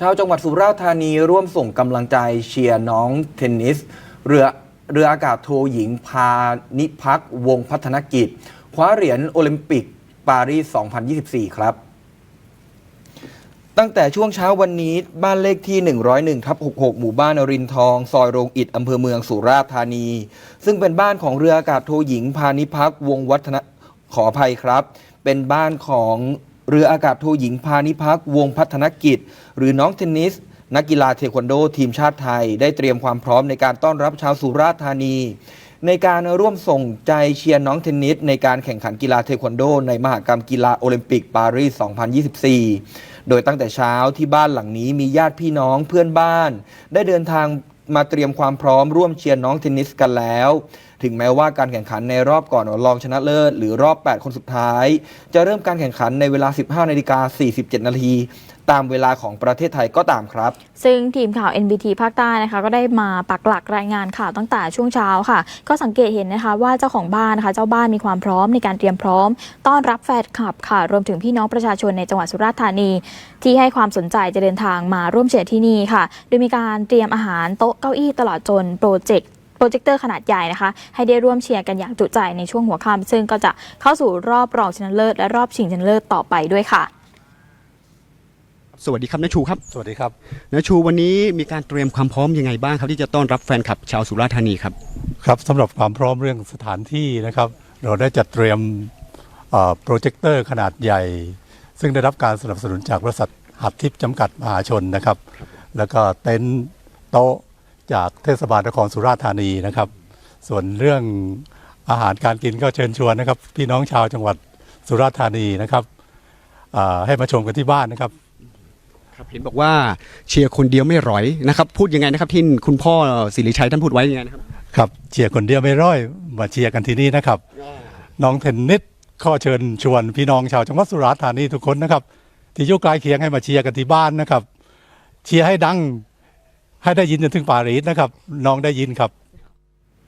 ชาวจังหวัดสุราษฎร์ธานีร่วมส่งกำลังใจเชียร์น้องเทนนิส เรือเรืออากาศโทหญิงพานิพักวงพัฒนกิจ คว้าเหรียญโอลิมปิกปารีส 2024 ครับ ตั้งแต่ช่วงเช้าวันนี้บ้านเลขที่ 101ทับ66 หมู่บ้านนรินทอง ซอยโรงอิฐอำเภอเมืองสุราษฎร์ธานี ซึ่งเป็นบ้านของเรืออากาศโทหญิงพานิพักวงวัฒนขออภัยครับ เป็นบ้านของ เรืออากาศโทหญิงพานิพักวงพัฒนกิจ หรือน้องเทนนิส นักกีฬาเทควันโดทีมชาติไทย ได้เตรียมความพร้อมในการต้อนรับชาวสุราษฎร์ธานี ในการร่วมส่งใจเชียร์น้องเทนนิส ในการแข่งขันกีฬาเทควันโด ในมหกรรมกีฬาโอลิมปิกปารีส 2024 โดยตั้งแต่เช้าที่บ้านหลังนี้มีญาติพี่น้องเพื่อนบ้าน ได้เดินทางมาเตรียมความพร้อมร่วมเชียร์น้องเทนนิสกันแล้ว ถึงแม้ว่าการแข่งขันในรอบก่อนรองชนะเลิศหรือรอบ 8 คนสุดท้าย จะเริ่มการแข่งขันในเวลา 15นาฬิกา47 นาทีตามเวลาของประเทศไทยก็ตามครับ ซึ่งทีมข่าว NBT ภาคใต้นะคะ ก็ได้มาปักหลักรายงานข่าวตั้งแต่ช่วงเช้าค่ะ ก็สังเกตเห็นนะคะว่าเจ้าของบ้านนะคะ เจ้าบ้านมีความพร้อมในการเตรียมพร้อม ต้อนรับแฟนคลับค่ะ รวมถึงพี่น้องประชาชนในจังหวัดสุราษฎร์ธานี ที่ให้ความสนใจจะเดินทางมาร่วมเชียร์ที่นี่ค่ะ โดยมีการเตรียมอาหารโต๊ะเก้าอี้ตลอดจนโปรเจกต์ รเจคเตอร์ขนาดใหญ่นะคะ ให้ได้ร่วมเชียร์กันอย่างจุใจในช่วงหัวค่ำซึ่งก็จะเข้าสู่รอบรองชนะเลิศและรอบชิงชนะเลิศต่อไปด้วยค่ะ สวัสดีครับนชูครับสวัสดีครับนชูวันนี้มีการเตรียมความพร้อมยังไงบ้างครับ ที่จะต้อนรับแฟนคลับชาวสุราษฎร์ธานีครับครับสำหรับความพร้อมเรื่องสถานที่นะครับ เราได้จัดเตรียมโปรเจคเตอร์ขนาดใหญ่ ซึ่งได้รับการสนับสนุนจากบริษัทหัตทิพย์จำกัดมหาชนนะครับ แล้วก็เต็นท์โต๊ะ จากเทศบาลนครสุราษฎร์ธานีนะครับ ส่วนเรื่องอาหารการกินก็เชิญชวนนะครับ พี่น้องชาวจังหวัดสุราษฎร์ธานีนะครับอ่าให้มาชมกันที่บ้านนะครับครับเห็นบอกว่าเชียร์คนเดียวไม่ร้อยนะครับ พูดยังไงนะครับที่คุณพ่อสิริชัยท่านพูดไว้ยังไงนะครับครับเชียร์คนเดียวไม่ร้อยมาเชียร์กันที่นี่นะครับ น้องเทนนิสข้อเชิญชวนพี่น้องชาวจังหวัดสุราษฎร์ธานีทุกคนนะครับ ที่อยู่ใกล้เคียงให้มาเชียร์กันที่บ้านนะครับ เชียร์ให้ดัง ให้ได้ยินจนถึงปารีสนะครับ น้องได้ยินครับ